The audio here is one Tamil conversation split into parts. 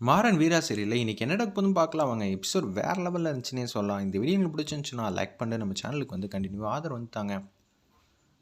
மாறன் வீரா சரியில்லை இன்றைக்கி என்ன போதும் பார்க்கலாம். வாங்க எபிசோட் வேறு லெவலில் இருந்துச்சுன்னே சொல்லலாம். இந்த வீடியோ எனக்கு பிடிச்சிருந்துச்சுன்னா லைக் பண்ணி நம்ம சேனலுக்கு வந்து கண்டினியூ ஆதரவு வந்துட்டாங்க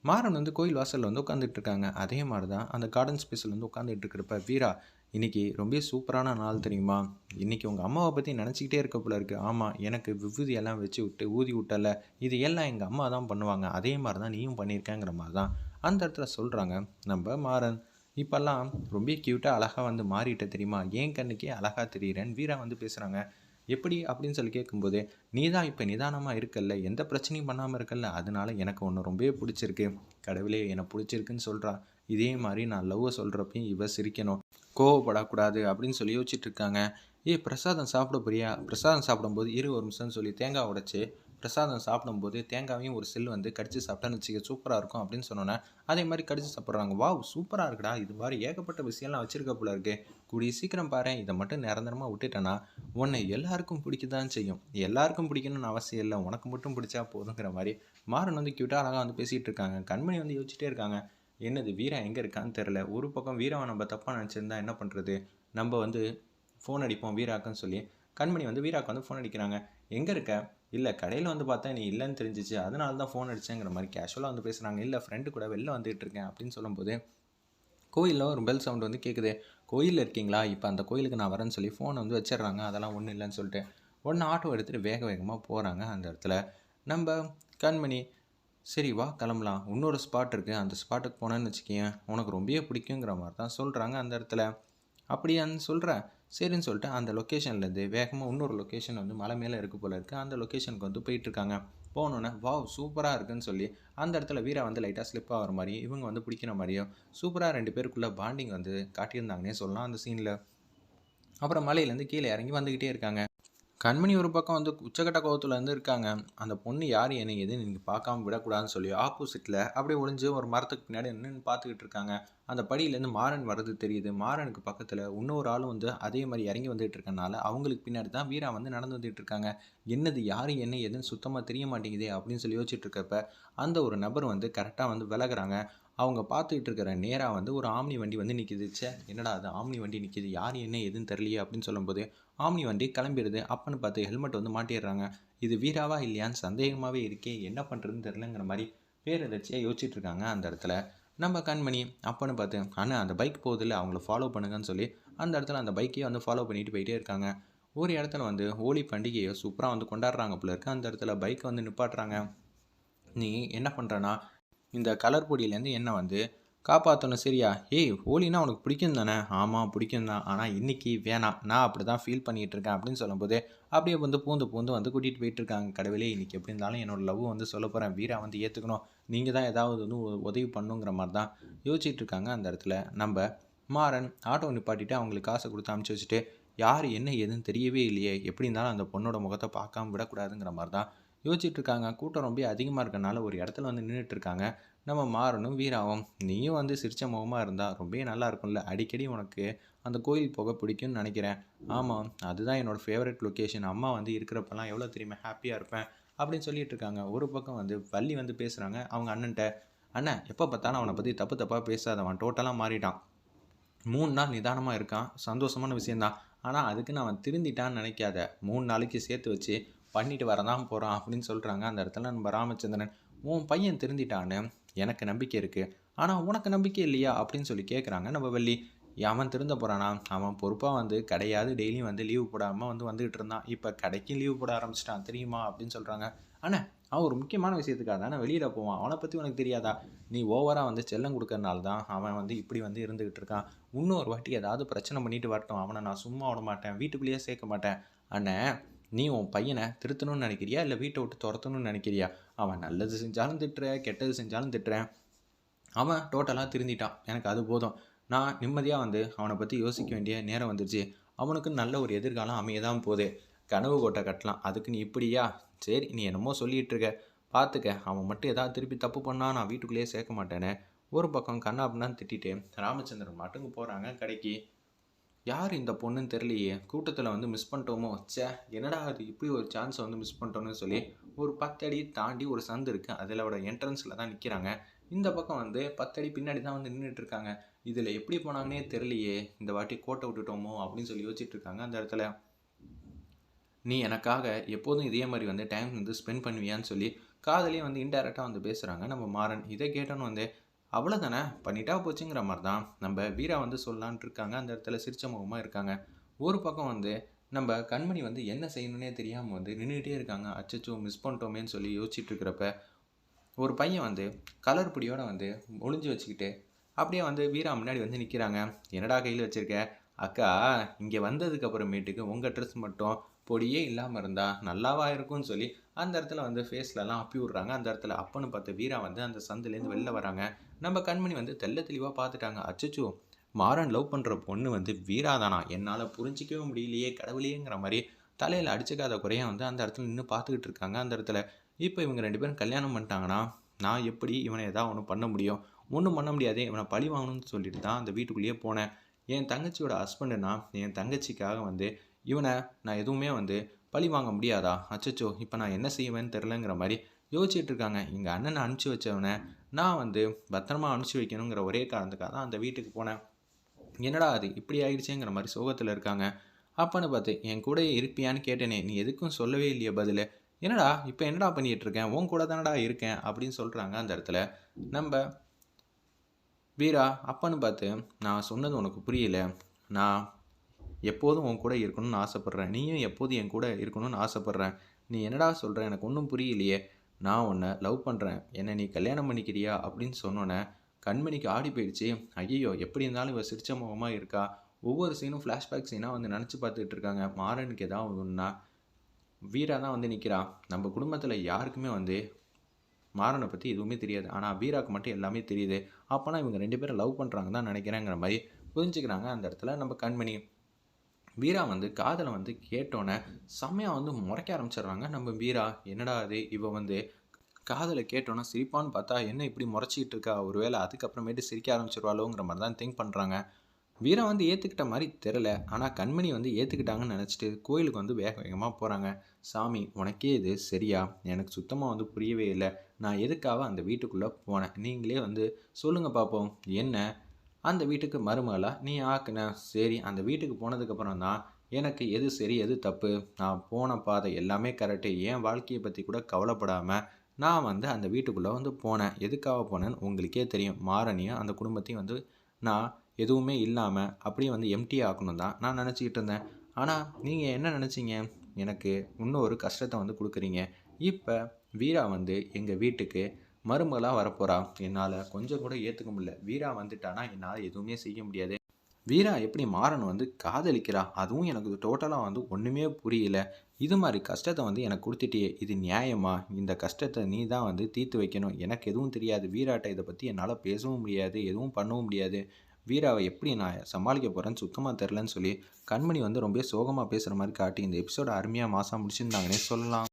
மாறன் வந்து கோயில் வாசலில் வந்து உட்காந்துட்டு இருக்காங்க. அதே மாதிரி தான் அந்த கார்டன் ஸ்பேஸில் வந்து உட்காந்துட்டு இருக்கிறப்ப வீரா இன்னைக்கு ரொம்ப சூப்பரான நாள் தெரியுமா? இன்றைக்கி உங்கள் அம்மாவை பற்றி நினச்சிக்கிட்டே இருக்க போல இருக்குது ஆமாம் எனக்கு விபூதியெல்லாம் வச்சு விட்டு ஊதி விட்டல. இது எல்லாம் எங்கள் அம்மா தான் பண்ணுவாங்க. அதே மாதிரி தான் நீயும் பண்ணியிருக்கேங்கிற மாதிரி தான் அந்த இடத்துல சொல்கிறாங்க நம்ம மாறன். இப்போல்லாம் ரொம்ப க்யூட்டாக அழகாக வந்து மாறிட்ட தெரியுமா? ஏன் கண்ணுக்கே அழகாக தெரியுறேன்னு வீரா வந்து பேசுகிறாங்க எப்படி? அப்படின்னு சொல்லி கேட்கும்போது நீ தான் இப்போ நிதானமாக இருக்கல்ல? எந்த பிரச்சனையும் பண்ணாமல் இருக்கல்ல? அதனால எனக்கு ஒன்று ரொம்பவே பிடிச்சிருக்கு. கடவுளே என்னை பிடிச்சிருக்குன்னு சொல்கிறா இதே மாதிரி நான் லவ்வை சொல்கிறப்பையும் இவ சிரிக்கணும். கோவப்படக்கூடாது. அப்படின்னு சொல்லி யோசிச்சுட்டு இருக்காங்க. ஏ பிரசாதம் சாப்பிட போறியா? பிரசாதம் சாப்பிடும்போது இரு ஒரு நிமிஷம்னு சொல்லி தேங்காய் உடைச்சி பிரசாதம் சாப்பிடும்போது தேங்காவையும் ஒரு செல் வந்து கடிச்சு சாப்பிட்டான்னு வச்சுக்க சூப்பராக இருக்கும் அப்படின்னு சொன்னோன்னே அதே மாதிரி கடிச்சு சாப்பிட்றாங்க. வாவ் சூப்பராக இருக்குடா. இது மாதிரி ஏகப்பட்ட விஷயம்லாம் வச்சிருக்க போல இருக்கு. கூடிய சீக்கிரம் பாரு. இதை மட்டும் நிரந்தரமாக விட்டுட்டேன்னா உன்னை எல்லாருக்கும் பிடிக்கதான் செய்யும். எல்லாருக்கும் பிடிக்கணும்னு அவசியம் இல்லை. உனக்கு மட்டும் பிடிச்சா போதுங்கிற மாதிரி மாறன் வந்து க்யூட்டாக அழகாக வந்து பேசிகிட்டு இருக்காங்க. கண்மணி வந்து யோசிச்சுட்டே இருக்காங்க. என்னது வீரா எங்கே இருக்கான்னு தெரில ஒரு பக்கம் வீராவை நம்ம தப்பாக நினச்சிருந்தா என்ன பண்ணுறது நம்ம வந்து ஃபோன் அடிப்போம் வீராக்குன்னு சொல்லி கண்மணி வந்து வீராக்கு வந்து ஃபோன் அடிக்கிறாங்க. எங்கே இருக்க? இல்லை கடையில் வந்து பார்த்தா நீ இல்லைன்னு தெரிஞ்சிச்சு. அதனால தான் ஃபோன் அடிச்சேங்கிற மாதிரி கேஷுவலாக வந்து பேசுகிறாங்க இல்லை ஃப்ரெண்டு கூட வெளில வந்துகிட்டு இருக்கேன் அப்படின்னு சொல்லும்போது கோயிலில் ஒரு பெல் சவுண்ட் வந்து கேட்குது கோயிலில் இருக்கீங்களா? இப்போ அந்த கோயிலுக்கு நான் வரேன்னு சொல்லி ஃபோனை வந்து வச்சிடுறாங்க. அதெல்லாம் ஒன்றும் இல்லைன்னு சொல்லிட்டு. உடனே ஆட்டோ எடுத்துகிட்டு வேக வேகமாக போகிறாங்க அந்த இடத்துல. நம்ம கண்மணி சரி வா கிளம்பலாம். இன்னொரு ஸ்பாட் இருக்குது அந்த ஸ்பாட்டுக்கு போனேன்னு வச்சுக்கேன் உனக்கு ரொம்பவே பிடிக்குங்கிற மாதிரி தான் சொல்கிறாங்க அந்த இடத்துல. அப்படியான்னு சொல்கிறேன் சரின்னு சொல்லிட்டு அந்த லொக்கேஷன்லேருந்து வேகமாக இன்னொரு லொக்கேஷன் வந்து மலை மேலே இருக்குது போல இருக்குது அந்த லொக்கேஷனுக்கு வந்து போயிட்டுருக்காங்க போனோன்னே வாவ் சூப்பராக இருக்குன்னு சொல்லி அந்த இடத்துல வீரா வந்து லைட்டாக ஸ்லிப் ஆகிற மாதிரி இவங்க வந்து பிடிக்கிற மாதிரியும் சூப்பராக ரெண்டு பேருக்குள்ளே பாண்டிங் வந்து காட்டியிருந்தாங்கன்னே சொல்லலாம் அந்த சீனில் அப்புறம் மலையிலேருந்து கீழே இறங்கி வந்துக்கிட்டே இருக்காங்க. கண்மணி ஒரு பக்கம் வந்து உச்சக்கட்ட கோவத்தில் வந்து இருக்காங்க. அந்த பொண்ணு யார் என்ன எதுன்னு நீங்கள் பார்க்காம விடக்கூடாதுன்னு சொல்லி ஆப்போசிட்டில் அப்படியே ஒளிஞ்சு ஒரு மரத்துக்கு பின்னாடி நின்று பார்த்துக்கிட்டு இருக்காங்க. அந்த படியிலேருந்து மாறன் வர்றது தெரியுது. மாறனுக்கு பக்கத்தில் இன்னொரு ஆளும் வந்து அதே மாதிரி இறங்கி வந்துட்டு இருக்கனால அவங்களுக்கு பின்னாடி தான் வீரா வந்து நடந்து வந்துட்டு இருக்காங்க. என்னது யார் என்ன எதுன்னு சுத்தமாக தெரிய மாட்டேங்குதே அப்படின்னு சொல்லி யோசிச்சுட்டு இருக்கப்ப அந்த ஒரு நபர் வந்து கரெக்டாக வந்து விலகுறாங்க. அவங்க பார்த்துக்கிட்டு இருக்கிற நேராக வந்து ஒரு ஆம்னி வண்டி வந்து நிற்கிது ச்சே என்னடா அது ஆம்னி வண்டி நிற்கிது யார் என்ன எதுன்னு தெரியலையே அப்படின்னு சொல்லும்போது ஆம்னி வண்டி கிளம்பிடுது. அப்பன்னு பார்த்து ஹெல்மெட் வந்து மாட்டிடுறாங்க. இது வீராவா இல்லையான்னு சந்தேகமாகவே இருக்கே என்ன பண்ணுறதுன்னு தெரிலங்கிற மாதிரி பேரதிர்ச்சியாக யோசிச்சுட்டு இருக்காங்க அந்த இடத்துல. நம்ம கண்மணி அப்பன்னு பார்த்து ஆனால் அந்த பைக் போகுதில்ல அவங்கள ஃபாலோ பண்ணுங்கன்னு சொல்லி அந்த இடத்துல அந்த பைக்கையே வந்து ஃபாலோ பண்ணிட்டு போயிட்டே இருக்காங்க. ஒரு இடத்துல வந்து ஹோலி பண்டிகையை சூப்பராக வந்து கொண்டாடுறாங்க போல இருக்கு. அந்த இடத்துல பைக்கை வந்து நிப்பாட்டுறாங்க. நீ என்ன பண்ணுறனா இந்த கலர் பொடியிலேருந்து என்னை வந்து காப்பாற்றணும் சரியா? ஏய் ஹோலினா உனக்கு பிடிக்கும் தானே ஆமாம் பிடிக்கும் தான் ஆனால் இன்றைக்கி வேணாம். நான் அப்படி தான் ஃபீல் பண்ணிகிட்டு இருக்கேன் அப்படின்னு சொல்லும்போது அப்படியே வந்து பூந்து பூந்து வந்து கூட்டிகிட்டு போயிட்டுருக்காங்க. கடவுளே இன்றைக்கி எப்படி இருந்தாலும் என்னோட லவ் வந்து சொல்ல போகிறேன் வீரா வந்து ஏற்றுக்கணும் நீங்கள் தான் ஏதாவது வந்து உதவி பண்ணுங்கிற மாதிரி தான் யோசிச்சுட்டு இருக்காங்க அந்த இடத்துல. நம்ம மாறன் ஆட்டோ நிப்பாட்டிட்டு அவங்களுக்கு காசை கொடுத்து அமுச்சு வச்சுட்டு யார் என்ன ஏதுன்னு தெரியவே இல்லையே. எப்படி இருந்தாலும் அந்த பொண்ணோட முகத்தை பார்க்காம விடக்கூடாதுங்கிற மாதிரி தான் யோசிச்சுட்டு இருக்காங்க கூட்டம் ரொம்ப அதிகமாக இருக்கனால ஒரு இடத்துல வந்து நின்றுட்டு இருக்காங்க நம்ம மாறணும் வீராவும். நீயும் வந்து சிரிச்ச முகமாக இருந்தால் ரொம்பவே நல்லா இருக்கும்ல அடிக்கடி உனக்கு அந்த கோயில் போக பிடிக்கும்னு நினைக்கிறேன். ஆமாம் அதுதான் என்னோடய ஃபேவரட் லொக்கேஷன் அம்மா வந்து இருக்கிறப்பெல்லாம் எவ்வளோ தெரியுமா? ஹாப்பியாக இருப்பேன். அப்படின்னு சொல்லிட்டு இருக்காங்க ஒரு பக்கம் வந்து வள்ளி வந்து பேசுகிறாங்க அவங்க அண்ணன்ட்ட அண்ணன் எப்போ பார்த்தாலும் அவனை பற்றி தப்பு தப்பாக பேசாதவன். டோட்டலாக மாறிட்டான். மூணு நாள் நிதானமாக இருக்கான். சந்தோஷமான விஷயந்தான் ஆனால் அதுக்குன்னு அவன் திருந்திட்டான்னு நினைக்காத. மூணு நாளைக்கு சேர்த்து வச்சு பண்ணிட்டு வரதான் போகிறான் அப்படின்னு சொல்கிறாங்க அந்த இடத்துல நம்ம ராமச்சந்திரன் உன் பையன் திருந்திட்டான்னு எனக்கு நம்பிக்கை இருக்குது ஆனால் உனக்கு நம்பிக்கை இல்லையா? அப்படின்னு சொல்லி கேட்குறாங்க நம்ம வள்ளி அவன் திருந்த போகிறானா அவன் பொறுப்பாக வந்து கிடையாது. டெய்லியும் வந்து லீவு போடாமல் வந்து வந்துகிட்டு இருந்தான். இப்போ கடைக்கும் லீவு போட ஆரம்பிச்சிட்டான். தெரியுமா? அப்படின்னு சொல்கிறாங்க ஆனால் அவன் ஒரு முக்கியமான விஷயத்துக்காக தானே வெளியில் போவான். அவனை பற்றி உனக்கு தெரியாதா? நீ ஓவராக வந்து செல்லம் கொடுக்கறனால தான் அவன் வந்து இப்படி வந்து இருந்துகிட்டு இருக்கான். இன்னொரு வாட்டி ஏதாவது பிரச்சனை பண்ணிட்டு வரட்டும். அவனை நான் சும்மா விட மாட்டேன். வீட்டுக்குள்ளேயே சேர்க்க மாட்டேன். அண்ணே நீ உன் பையனை திருத்தணும்னு நினைக்கிறியா? இல்லை வீட்டை விட்டு துரத்தணும்னு நினைக்கிறியா? அவன் நல்லது செஞ்சாலும் திட்டுற கெட்டது செஞ்சாலும் திட்டுறேன் அவன் டோட்டலாக திருந்திட்டான். எனக்கு அது போதும். நான் நிம்மதியாக வந்து அவனை பற்றி யோசிக்க வேண்டிய நேரம் வந்துருச்சு. அவனுக்கு நல்ல ஒரு எதிர்காலம் அமைய தான் போகுது. கனவு கோட்டை கட்டலாம். அதுக்கு நீ இப்படியா? சரி நீ என்னமோ சொல்லிகிட்டு இருக்க. பார்த்துக்க அவன் மட்டும் ஏதாவது திருப்பி தப்பு பண்ணா நான் வீட்டுக்குள்ளேயே சேர்க்க மாட்டேனே. ஒரு பக்கம் கண்ணா அப்படின்னு திட்டிட்டு ராமச்சந்திரன் மட்டுங்க போகிறாங்க கடைக்கு. யார் இந்த பொண்ணுன்னு தெரியலையே. கூட்டத்தில் வந்து மிஸ் பண்ணிட்டோமோ? வச்சே என்னடா அது? இப்படி ஒரு சான்ஸை வந்து மிஸ் பண்ணிட்டோம்னு சொல்லி ஒரு பத்தடி தாண்டி ஒரு சந்து இருக்குது அதில் அவட என்ட்ரன்ஸில் தான் நிற்கிறாங்க இந்த பக்கம் வந்து பத்தடி பின்னாடி தான் வந்து நின்றுட்டு இருக்காங்க. இதில் எப்படி போனாங்கன்னே தெரியலையே. இந்த வாட்டி கோட்டை விட்டுட்டோமோ? அப்படின்னு சொல்லி யோசிச்சுட்டு இருக்காங்க அந்த இடத்துல. நீ எனக்காக எப்போதும் இதே மாதிரி வந்து டைம் வந்து ஸ்பெண்ட் பண்ணுவியான்னு சொல்லி காதலே வந்து இன்டெரக்டாக வந்து பேசுகிறாங்க நம்ம மாறன். இதை கேட்டோன்னு வந்து அவ்வளோதானே பண்ணிட்டா போச்சுங்கிற மாதிரி தான் நம்ம வீரா வந்து சொல்லலான்ட்டு இருக்காங்க அந்த இடத்துல சிரிச்ச முகமாக இருக்காங்க. ஒரு பக்கம் வந்து நம்ம கண்மணி வந்து என்ன செய்யணுன்னே தெரியாமல் வந்து நின்றுட்டே இருக்காங்க. அச்சச்சோ மிஸ் பண்ணிட்டோமேன்னு சொல்லி யோசிச்சுட்டு இருக்கிறப்ப ஒரு பையன் வந்து கலர் பொடியோட வந்து ஒளிஞ்சு வச்சுக்கிட்டு அப்படியே வந்து வீரா முன்னாடி வந்து நிற்கிறாங்க என்னடா கையில் வச்சிருக்க? அக்கா இங்கே வந்ததுக்கப்புறமேட்டுக்கு உங்கள் ட்ரெஸ் மட்டும் பொடியே இல்லாமல் இருந்தால் நல்லாவா இருக்கும்னு சொல்லி அந்த இடத்துல வந்து ஃபேஸ்லலாம் அப்பி விட்றாங்க அந்த இடத்துல அப்பன்னு பார்த்து வீரா வந்து அந்த சந்துலேருந்து வெளில வராங்க. நம்ம கண்மணி வந்து தெள்ள தெளிவாக பார்த்துட்டாங்க அச்சச்சோ மாறன் லவ் பண்ணுற பொண்ணு வந்து வீராதானா? என்னால் புரிஞ்சிக்கவே முடியலையே கடவுளையேங்கிற மாதிரி தலையில் அடிச்சுக்காத குறையாக வந்து அந்த இடத்துல நின்று பார்த்துக்கிட்டு இருக்காங்க. அந்த இடத்துல இப்போ இவங்க ரெண்டு பேரும் கல்யாணம் பண்ணிட்டாங்கன்னா நான் எப்படி இவனை எதாவது ஒன்று பண்ண முடியும்? ஒன்றும் பண்ண முடியாது. இவனை பழி வாங்கணும்னு சொல்லிட்டு தான் அந்த வீட்டுக்குள்ளேயே போனேன். என் தங்கச்சியோட ஹஸ்பண்டுனா என் தங்கச்சிக்காக வந்து இவனை நான் எதுவுமே வந்து பழி வாங்க முடியாதா? அச்சச்சோ இப்போ நான் என்ன செய்வேன்னு தெரிலங்கிற மாதிரி யோசிச்சுட்டு இருக்காங்க எங்கள் அண்ணனை அனுப்பிச்சி வச்சவனை நான் வந்து பத்திரமா அனுப்பிச்சி வைக்கணுங்கிற ஒரே காரணத்துக்காக தான் அந்த வீட்டுக்கு போனேன். என்னடா அது? இப்படி ஆயிடுச்சேங்கிற மாதிரி சோகத்தில் இருக்காங்க. அப்பன்னு பார்த்து என் கூட இருப்பியான்னு கேட்டேனே நீ எதுக்கும் சொல்லவே இல்லையே பதில். என்னடா இப்போ என்னடா பண்ணிகிட்டு இருக்கேன் உன் கூட தானடா இருக்கேன்? அப்படின்னு சொல்கிறாங்க அந்த இடத்துல. நம்ம வீரா அப்பன்னு பார்த்து நான் சொன்னது உனக்கு புரியல. நான் எப்போதும் உன் கூட இருக்கணும்னு ஆசைப்பட்றேன். நீயும் எப்போதும் என் கூட இருக்கணும்னு ஆசைப்பட்றேன். நீ என்னடா சொல்கிற எனக்கு ஒன்றும் புரியலையே. நான் உன்னை லவ் பண்ணுறேன் என்னை நீ கல்யாணம் பண்ணிக்கிறியா? அப்படின்னு சொன்னோன்னே கண்மணிக்கு ஆடி போயிடுச்சு. ஐயோ எப்படி இருந்தாலும் இவள் சிரிச்ச முகமாக இருக்கா? ஒவ்வொரு சீனும் ஃப்ளாஷ்பேக் சீனாக வந்து நினச்சி பார்த்துட்டு இருக்காங்க. மாறனுக்கு ஏதாவது ஒன்றுனா வீரா தான் வந்து நிற்கிறான் நம்ம குடும்பத்தில் யாருக்குமே வந்து மாறனை பற்றி எதுவுமே தெரியாது. ஆனால் வீராக்கு மட்டும் எல்லாமே தெரியுது. அப்போனா இவங்க ரெண்டு பேரும் லவ் பண்ணுறாங்க தான் நினைக்கிறேங்கிற மாதிரி புரிஞ்சுக்கிறாங்க அந்த இடத்துல நம்ம கண்மணி. வீரா வந்து காதலை வந்து கேட்டோன்னே செம்மையாக வந்து முறைக்க ஆரம்பிச்சிடுறாங்க. நம்ம வீரா என்னடா அது இவ வந்து காதலை கேட்டோன்னே சிரிப்பான்னு பார்த்தா என்ன இப்படி முறைச்சிக்கிட்டு இருக்கா? ஒருவேளை அதுக்கப்புறமேட்டு சிரிக்க ஆரம்பிச்சிருவாளோங்கிற மாதிரி தான் திங்க் பண்ணுறாங்க வீரா வந்து ஏற்றுக்கிட்ட மாதிரி தெரில ஆனால் கண்மணி வந்து ஏற்றுக்கிட்டாங்கன்னு நினச்சிட்டு கோயிலுக்கு வந்து வேக வேகமாக போகிறாங்க சாமி உனக்கே இது சரியா? எனக்கு சுத்தமாக வந்து புரியவே இல்லை. நான் எதுக்காக அந்த வீட்டுக்குள்ளே போனேன்? நீங்களே வந்து சொல்லுங்கள் பார்ப்போம் என்ன? அந்த வீட்டுக்கு மருமகளா நீ ஆக்குன? சரி அந்த வீட்டுக்கு போனதுக்கப்புறம் தான் எனக்கு எது சரி எது தப்பு? நான் போன பாதை எல்லாமே கரெக்டு. என் வாழ்க்கையை பற்றி கூட கவலைப்படாமல் நான் வந்து அந்த வீட்டுக்குள்ளே வந்து போனேன். எதுக்காக போனேன்னு உங்களுக்கே தெரியும். மாறனியும் அந்த குடும்பத்தையும் வந்து நான் எதுவுமே இல்லாமல் அப்படியே வந்து எம்டி ஆக்கணும் தான் நான் நினச்சிக்கிட்டு இருந்தேன். ஆனால் நீங்கள் என்ன நினச்சிங்க? எனக்கு இன்னொரு கஷ்டத்தை வந்து கொடுக்குறீங்க. இப்போ வீரா வந்து எங்கள் வீட்டுக்கு மருமகளாக வரப்போகிறா என்னால் கொஞ்சம் கூட ஏற்றுக்க முடியல. வீரா வந்துட்டானா? என்னால் எதுவுமே செய்ய முடியாது. வீரா எப்படி மாறன் வந்து காதலிக்கிறா? அதுவும் எனக்கு டோட்டலாக வந்து ஒன்றுமே புரியல. இது மாதிரி கஷ்டத்தை வந்து எனக்கு கொடுத்துட்டியே. இது நியாயமா? இந்த கஷ்டத்தை நீ தான் வந்து தீர்த்து வைக்கணும். எனக்கு எதுவும் தெரியாது. வீராட்டை இதை பற்றி என்னால் பேசவும் முடியாது. எதுவும் பண்ணவும் முடியாது. வீராவை எப்படி நான் சமாளிக்க போகிறேன்னு சுத்தமாக தெரிலன்னு சொல்லி கண்மணி வந்து ரொம்ப சோகமாக பேசுகிற மாதிரி காட்டி இந்த எபிசோட அருமையாக மாதம் முடிச்சிருந்தாங்கன்னே சொல்லலாம்.